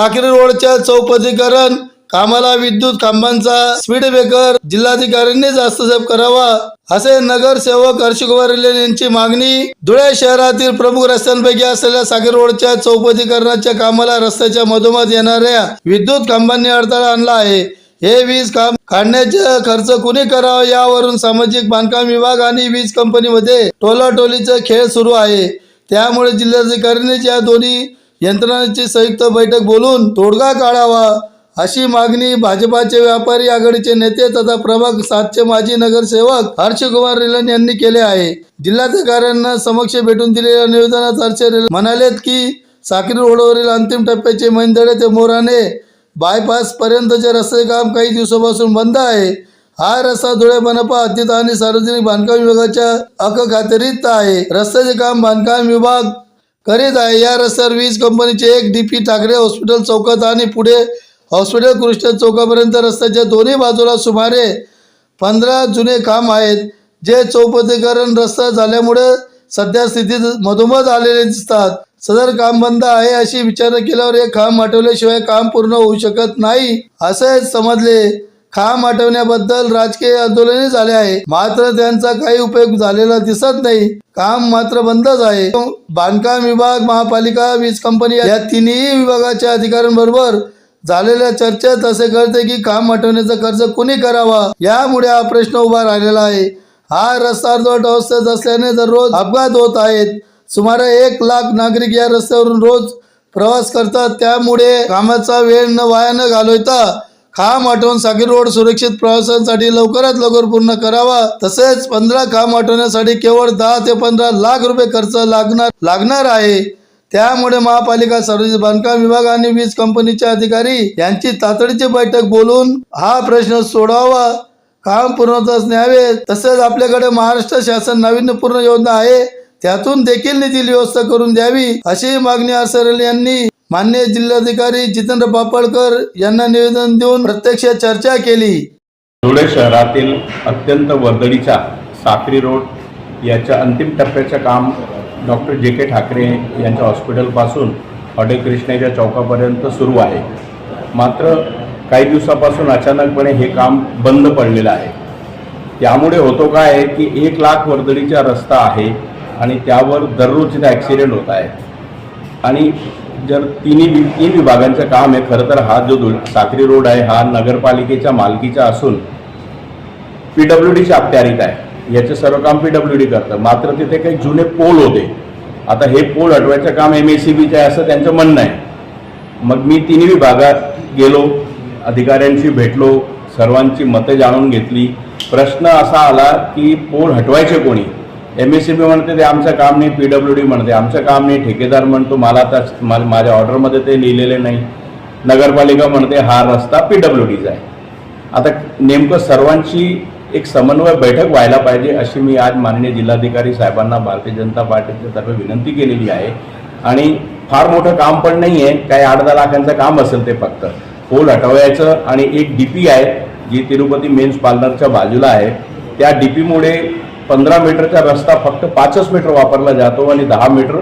साखरी रोडच्या चौपदीकरण कामाला विद्युत खांबांचा स्पीड ब्रेकर जिल्हाधिकाऱ्यांनी हस्तक्षेप करावा असे नगरसेवक हर्षकुमार रेल्वे यांची मागणी. धुळे शहरातील प्रमुख रस्त्यांपैकी असलेल्या साखर रोडच्या चौपदीकरणाच्या कामाला रस्त्याच्या मधोमध येणाऱ्या विद्युत खांबांनी अडथळा आणला आहे. हे वीज काम काढण्याचा खर्च कुणी करावा यावरून सामाजिक बांधकाम विभाग आणि वीज कंपनीमध्ये टोलाटोलीचा खेळ सुरू आहे. त्यामुळे जिल्हाधिकाऱ्यांनी या दोन्ही यंत्रणांची संयुक्त बैठक बोलून तोडगा काढावा अशी मागणी भाजपाचे व्यापारी आघाडीचे नेते तथा प्रभाग सातचे माजी नगरसेवक हर्षकुमार रेलन यांनी केले आहे. जिल्हाधिकाऱ्यांना समक्ष भेटून दिलेल्या निवेदनात हर्ष रिलन म्हणालेत की साक्री रोडवरील अंतिम टप्प्याचे मैंदळे ते मोराने बायपास पर्यंतचे रस्ते काम काही दिवसापासून बंद आहे. हा रस्ता धुळे मनपा हद्दीत आणि सार्वजनिक बांधकाम विभागाच्या अखखातेरीत आहे. रस्त्याचे काम बांधकाम विभाग करीत आहे. या रस्त्यावर वीज कंपनीचे एक डीपी ठाकरे हॉस्पिटल चौकात आणि पुढे हॉस्पिटल कृष्ण चौकापर्यंत रस्त्याच्या दोन्ही बाजूला सुमारे पंधरा जुने काम आहेत जे चौपदीकरण रस्ता झाल्यामुळे सध्या स्थितीत मधोमध आलेले दिसतात. सदर काम बंद आहे अशी विचार केल्यावर हे खांब आठवल्याशिवाय काम पूर्ण होऊ शकत नाही असे समजले. खाम हटवण्याबद्दल राजकीय आंदोलने झाले आहे. मात्र त्यांचा काही उपयोग झालेला दिसत नाही. काम मात्र बंदच आहे. बांधकाम विभाग महापालिका वीज कंपनी या तिन्ही विभागाच्या अधिकाऱ्यांबरोबर झालेल्या चर्चेत असे कळते की काम हटवण्याचा खर्च कुणी करावा? यामुळे हा प्रश्न उभा राहिलेला आहे. हा रस्ता अर्धवट अवस्थेत असल्याने दररोज अपघात होत आहेत. सुमारे एक लाख नागरिक या रस्त्यावरून रोज प्रवास करतात. त्यामुळे कामाचा वेळ न वाया न घालवता खांब आठवून सागरी रोड सुरक्षित प्रवासांसाठी लवकरात लवकर पूर्ण करावा. तसेच पंधरा खांब आठवण्यासाठी केवळ दहा ते पंधरा लाख रुपये खर्च लागणार लागणार आहे. त्यामुळे महापालिका सार्वजनिक बांधकाम विभाग आणि वीज कंपनीचे अधिकारी यांची तातडीची बैठक बोलून हा प्रश्न सोडावा काम पूर्णत्वास न्यावे. तसेच आपल्याकडे महाराष्ट्र शासन नाविन्यपूर्ण योजना आहे. त्यातून देखील निधी व्यवस्था करून द्यावी अशी मागणी असरेल यांनी मान्य जिल्हाधिकारी जितेंद्र पापळकर यांना निवेदन देऊन प्रत्यक्ष चर्चा केली. धुळे शहरातील अत्यंत वर्दळीच्या साक्री रोड याच्या अंतिम टप्प्याचं काम डॉक्टर जे के ठाकरे यांच्या हॉस्पिटलपासून हॉटेल कृष्णेच्या चौकापर्यंत सुरू आहे. मात्र काही दिवसापासून अचानकपणे हे काम बंद पडलेलं आहे. त्यामुळे होतो काय आहे की एक लाख वर्दळीचा रस्ता आहे आणि त्यावर दररोज ॲक्सिडेंट होत आहेत आणि जर तिन्ही तीन विभागांचं काम आहे खरं तर हा जो धुळ साक्री रोड आहे हा नगरपालिकेच्या मालकीचा असून पी डब्ल्यू डीच्या अखत्यारीत आहे. याचं सर्व काम पी डब्ल्यू डी करतं. मात्र तिथे काही जुने पोल होते. आता हे पोल हटवायचं काम एम एस सी बीचं आहे असं त्यांचं म्हणणं आहे. मग मी तिन्ही विभागात गेलो अधिकाऱ्यांशी भेटलो सर्वांची मतं जाणून घेतली. प्रश्न असा आला की पोल हटवायचे कोणी? एम एस सी बी म्हणते ते आमचं काम नाही पी डब्ल्यू डी म्हणते. आमचं काम नाही ठेकेदार म्हणतो मला आता माझ्या ऑर्डरमध्ये ते लिहिलेले नाही. नगरपालिका म्हणते हा रस्ता पी डब्ल्यू डीचा आहे. आता नेमकं सर्वांची एक समन्वय बैठक व्हायला पाहिजे अशी मी आज माननीय जिल्हाधिकारी साहेबांना भारतीय जनता पार्टीच्या तर्फे विनंती केलेली आहे. आणि फार मोठं काम पण नाही आहे काही आठ दहा लाखांचं काम असेल ते फक्त. पोल हटवायचं आणि एक डी पी आहे जी तिरुपती मेन्स पार्लरच्या बाजूला आहे. त्या डी पीमुळे पंधरा मीटरचा रस्ता फक्त पाचच मीटर वापरला जातो आणि दहा मीटर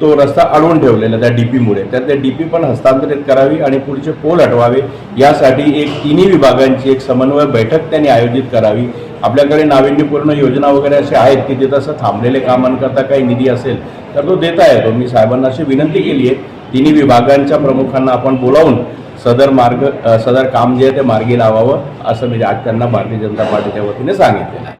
तो रस्ता अडवून ठेवलेला त्या डीपीमुळे तर त्या डीपी पण हस्तांतरित करावी आणि पुढचे पोल हटवावे. यासाठी एक तिन्ही विभागांची एक समन्वय बैठक त्यांनी आयोजित करावी. आपल्याकडे नाविन्यपूर्ण योजना वगैरे असे आहेत की तिथं असं थांबलेले कामांकरता काही निधी असेल तर तो देता येतो. मी साहेबांना अशी विनंती केली आहे. तिन्ही विभागांच्या प्रमुखांना आपण बोलावून सदर मार्ग सदर काम जे आहे ते मार्गी लावावं असं मी आज त्यांना भारतीय जनता पार्टीच्या वतीने सांगितलेलं आहे.